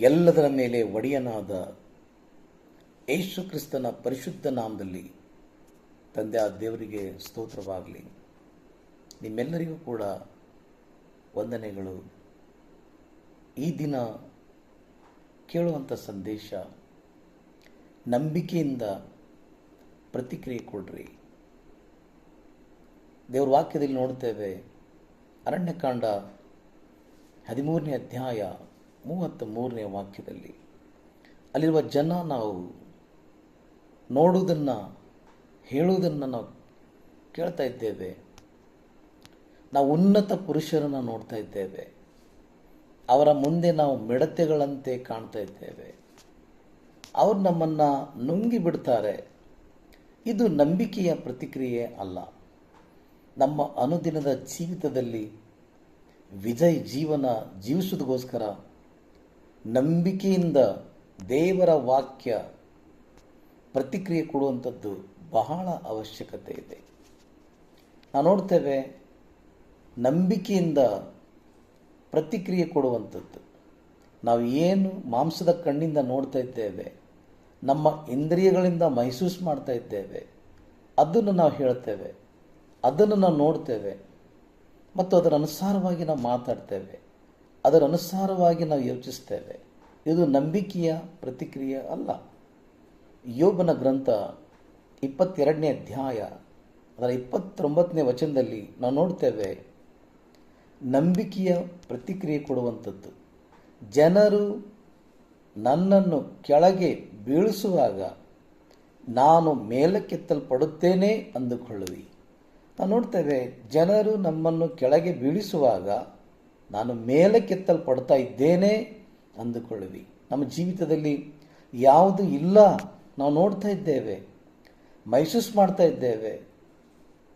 ಎಲ್ಲದರ ಮೇಲೆ ಒಡೆಯನಾದ ಯೇಸುಕ್ರಿಸ್ತನ ಪರಿಶುದ್ಧ ನಾಮದಲ್ಲಿ ತಂದೆ, ಆ ದೇವರಿಗೆ ಸ್ತೋತ್ರವಾಗಲಿ. ನಿಮ್ಮೆಲ್ಲರಿಗೂ ಕೂಡ ವಂದನೆಗಳು. ಈ ದಿನ ಕೇಳುವಂಥ ಸಂದೇಶ, ನಂಬಿಕೆಯಿಂದ ಪ್ರತಿಕ್ರಿಯೆ ಕೊಡ್ರಿ. ದೇವ್ರ ವಾಕ್ಯದಲ್ಲಿ ನೋಡ್ತೇವೆ, ಅರಣ್ಯಕಾಂಡ ಹದಿಮೂರನೇ ಅಧ್ಯಾಯ ಮೂವತ್ತ ಮೂರನೇ ವಾಕ್ಯದಲ್ಲಿ ಅಲ್ಲಿರುವ ಜನ ನಾವು ನೋಡುವುದನ್ನು, ಹೇಳುವುದನ್ನು ನಾವು ಕೇಳ್ತಾ ಇದ್ದೇವೆ. ನಾವು ಉನ್ನತ ಪುರುಷರನ್ನು ನೋಡ್ತಾ ಇದ್ದೇವೆ. ಅವರ ಮುಂದೆ ನಾವು ಮಿಡತೆಗಳಂತೆ ಕಾಣ್ತಾ ಇದ್ದೇವೆ. ಅವರು ನಮ್ಮನ್ನು ನುಂಗಿ ಬಿಡ್ತಾರೆ. ಇದು ನಂಬಿಕೆಯ ಪ್ರತಿಕ್ರಿಯೆ ಅಲ್ಲ. ನಮ್ಮ ಅನುದಿನದ ಜೀವಿತದಲ್ಲಿ ವಿಜಯ್ ಜೀವನ ಜೀವಿಸೋದಕ್ಕೋಸ್ಕರ ನಂಬಿಕೆಯಿಂದ ದೇವರ ವಾಕ್ಯ ಪ್ರತಿಕ್ರಿಯೆ ಕೊಡುವಂಥದ್ದು ಬಹಳ ಅವಶ್ಯಕತೆ ಇದೆ. ನಾವು ನೋಡ್ತೇವೆ, ನಂಬಿಕೆಯಿಂದ ಪ್ರತಿಕ್ರಿಯೆ ಕೊಡುವಂಥದ್ದು. ನಾವು ಏನು ಮಾಂಸದ ಕಣ್ಣಿಂದ ನೋಡ್ತಾ ಇದ್ದೇವೆ, ನಮ್ಮ ಇಂದ್ರಿಯಗಳಿಂದ ಮೈಸೂಸ್ ಮಾಡ್ತಾ ಇದ್ದೇವೆ, ಅದನ್ನು ನಾವು ಹೇಳ್ತೇವೆ, ಅದನ್ನು ನಾವು ನೋಡ್ತೇವೆ, ಮತ್ತು ಅದರ ಅನುಸಾರವಾಗಿ ನಾವು ಮಾತಾಡ್ತೇವೆ. ಅದರ ಅನುಸಾರವಾಗಿ ನಾವು ಯೋಚಿಸ್ತೇವೆ. ಇದು ನಂಬಿಕೆಯ ಪ್ರತಿಕ್ರಿಯೆ ಅಲ್ಲ. ಯೋಬನ ಗ್ರಂಥ ಇಪ್ಪತ್ತೆರಡನೇ ಅಧ್ಯಾಯ, ಅದರ ಇಪ್ಪತ್ತೊಂಬತ್ತನೇ ವಚನದಲ್ಲಿ ನಾವು ನೋಡ್ತೇವೆ, ನಂಬಿಕೆಯ ಪ್ರತಿಕ್ರಿಯೆ ಕೊಡುವಂಥದ್ದು. ಜನರು ನನ್ನನ್ನು ಕೆಳಗೆ ಬೀಳಿಸುವಾಗ ನಾನು ಮೇಲಕ್ಕೆತ್ತಲ್ಪಡುತ್ತೇನೆ ಅಂದುಕೊಳ್ಳುವಿ. ನಾವು ನೋಡ್ತೇವೆ, ಜನರು ನಮ್ಮನ್ನು ಕೆಳಗೆ ಬೀಳಿಸುವಾಗ ನಾನು ಮೇಲೆ ಕೆತ್ತಲ್ಪಡ್ತಾ ಇದ್ದೇನೆ ಅಂದುಕೊಳ್ಳುವಿ ನಮ್ಮ ಜೀವಿತದಲ್ಲಿ ಯಾವುದು ಇಲ್ಲ, ನಾವು ನೋಡ್ತಾ ಇದ್ದೇವೆ ಮೈಸೂಸ್ ಮಾಡ್ತಾ ಇದ್ದೇವೆ,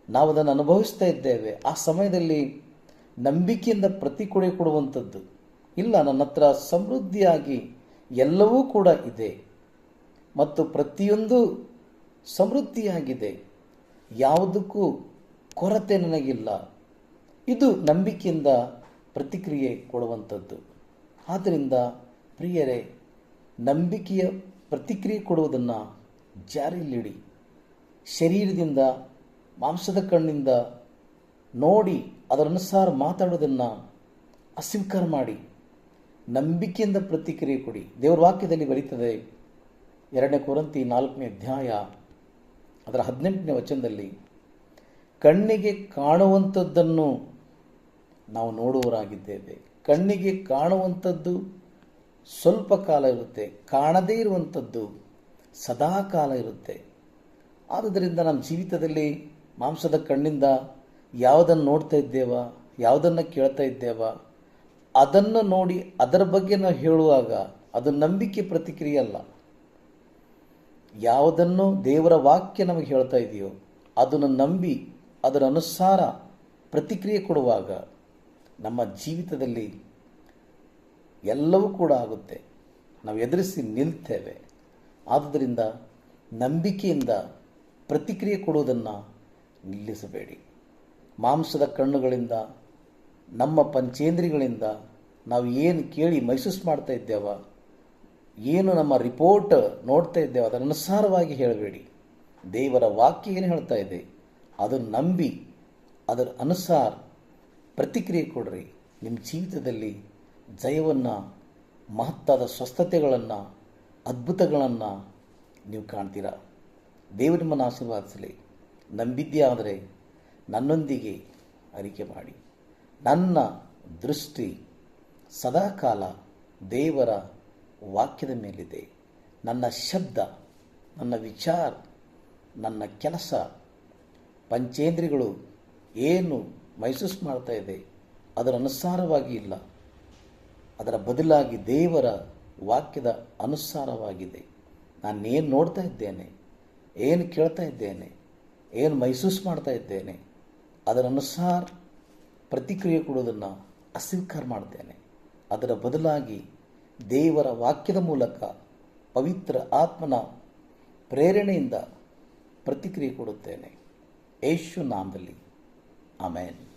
ನಾವು ಅದನ್ನು ಅನುಭವಿಸ್ತಾ ಇದ್ದೇವೆ. ಆ ಸಮಯದಲ್ಲಿ ನಂಬಿಕೆಯಿಂದ ಪ್ರತಿಕ್ರಿಯೆ ಕೊಡುವಂಥದ್ದು ಇಲ್ಲ. ನನ್ನ ಹತ್ರ ಸಮೃದ್ಧಿಯಾಗಿ ಎಲ್ಲವೂ ಕೂಡ ಇದೆ ಮತ್ತು ಪ್ರತಿಯೊಂದು ಸಮೃದ್ಧಿಯಾಗಿದೆ. ಯಾವುದಕ್ಕೂ ಕೊರತೆ ನನಗಿಲ್ಲ. ಇದು ನಂಬಿಕೆಯಿಂದ ಪ್ರತಿಕ್ರಿಯೆ ಕೊಡುವಂಥದ್ದು. ಆದ್ದರಿಂದ ಪ್ರಿಯರೇ, ನಂಬಿಕೆಯ ಪ್ರತಿಕ್ರಿಯೆ ಕೊಡುವುದನ್ನು ಜಾರಿಯಲ್ಲಿಡಿ. ಶರೀರದಿಂದ, ಮಾಂಸದ ಕಣ್ಣಿಂದ ನೋಡಿ ಅದರನುಸಾರ ಮಾತಾಡೋದನ್ನು ಅಸ್ವೀಕಾರ ಮಾಡಿ. ನಂಬಿಕೆಯಿಂದ ಪ್ರತಿಕ್ರಿಯೆ ಕೊಡಿ. ದೇವರ ವಾಕ್ಯದಲ್ಲಿ ಬರೀತದೆ ಎರಡನೇ ಕೊರಂತಿ ನಾಲ್ಕನೇ ಅಧ್ಯಾಯ ಅದರ ಹದಿನೆಂಟನೇ ವಚನದಲ್ಲಿ, ಕಣ್ಣಿಗೆ ಕಾಣುವಂಥದ್ದನ್ನು ನಾವು ನೋಡುವವರಾಗಿದ್ದೇವೆ. ಕಣ್ಣಿಗೆ ಕಾಣುವಂಥದ್ದು ಸ್ವಲ್ಪ ಕಾಲ ಇರುತ್ತೆ. ಕಾಣದೇ ಇರುವಂಥದ್ದು ಸದಾ ಕಾಲ ಇರುತ್ತೆ. ಆದುದರಿಂದ ನಮ್ಮ ಜೀವಿತದಲ್ಲಿ ಮಾಂಸದ ಕಣ್ಣಿಂದ ಯಾವುದನ್ನು ನೋಡ್ತಾ ಇದ್ದೇವ, ಯಾವುದನ್ನು ಕೇಳ್ತಾ ಇದ್ದೇವ, ಅದನ್ನು ನೋಡಿ ಅದರ ಬಗ್ಗೆ ನಾವು ಹೇಳುವಾಗ ಅದು ನಂಬಿಕೆ ಪ್ರತಿಕ್ರಿಯೆ ಅಲ್ಲ. ಯಾವುದನ್ನು ದೇವರ ವಾಕ್ಯ ನಮಗೆ ಹೇಳ್ತಾ ಇದೆಯೋ ಅದನ್ನು ನಂಬಿ ಅದರ ಅನುಸಾರ ಪ್ರತಿಕ್ರಿಯೆ ಕೊಡುವಾಗ ನಮ್ಮ ಜೀವಿತದಲ್ಲಿ ಎಲ್ಲವೂ ಕೂಡ ಆಗುತ್ತೆ. ನಾವು ಎದುರಿಸಿ ನಿಲ್ತೇವೆ. ಆದುದರಿಂದ ನಂಬಿಕೆಯಿಂದ ಪ್ರತಿಕ್ರಿಯೆ ಕೊಡುವುದನ್ನು ನಿಲ್ಲಿಸಬೇಡಿ. ಮಾಂಸದ ಕಣ್ಣುಗಳಿಂದ, ನಮ್ಮ ಪಂಚೇಂದ್ರಿಗಳಿಂದ ನಾವು ಏನು ಕೇಳಿ ಮೈಸೂಸ್ ಮಾಡ್ತಾ ಇದ್ದೇವ, ಏನು ನಮ್ಮ ರಿಪೋರ್ಟ್ ನೋಡ್ತಾ ಇದ್ದೇವೆ ಅದರ ಅನುಸಾರವಾಗಿ ಹೇಳಬೇಡಿ. ದೇವರ ವಾಕ್ಯ ಏನು ಹೇಳ್ತಾ ಇದೆ ಅದನ್ನು ನಂಬಿ, ಅದರ ಅನುಸಾರ ಪ್ರತಿಕ್ರಿಯೆ ಕೊಡ್ರಿ. ನಿಮ್ಮ ಜೀವಿತದಲ್ಲಿ ಜಯವನ್ನು, ಮಹತ್ತಾದ ಸ್ವಸ್ಥತೆಗಳನ್ನು, ಅದ್ಭುತಗಳನ್ನು ನೀವು ಕಾಣ್ತೀರಾ? ದೇವರು ನಿಮ್ಮನ್ನು ಆಶೀರ್ವಾದಿಸಲಿ. ನಂಬಿದ್ದೆ ಆದರೆ ನನ್ನೊಂದಿಗೆ ಅರಿಕೆ ಮಾಡಿ. ನನ್ನ ದೃಷ್ಟಿ ಸದಾಕಾಲ ದೇವರ ವಾಕ್ಯದ ಮೇಲಿದೆ. ನನ್ನ ಶಬ್ದ, ನನ್ನ ವಿಚಾರ, ನನ್ನ ಕೆಲಸ ಪಂಚೇಂದ್ರಿಗಳು ಏನು ಮೈಸೂಸ್ ಮಾಡ್ತಾ ಇದೆ. ಅದರ ಅನುಸಾರವಾಗಿ ಇಲ್ಲ. ಅದರ ಬದಲಾಗಿ ದೇವರ ವಾಕ್ಯದ ಅನುಸಾರವಾಗಿದೆ. ನಾನು ಏನು ನೋಡ್ತಾ ಇದ್ದೇನೆ, ಏನು ಕೇಳ್ತಾ ಇದ್ದೇನೆ, ಏನು ಮೈಸೂಸ್ ಮಾಡ್ತಾ ಇದ್ದೇನೆ, ಅದರ ಅನುಸಾರ ಪ್ರತಿಕ್ರಿಯೆ ಕೊಡೋದನ್ನು ಅಸ್ವೀಕಾರ ಮಾಡ್ತೇನೆ. ಅದರ ಬದಲಾಗಿ ದೇವರ ವಾಕ್ಯದ ಮೂಲಕ ಪವಿತ್ರ ಆತ್ಮನ ಪ್ರೇರಣೆಯಿಂದ ಪ್ರತಿಕ್ರಿಯೆ ಕೊಡುತ್ತೇನೆ. ಯೇಸು ನಾಮದಲ್ಲಿ. Amen.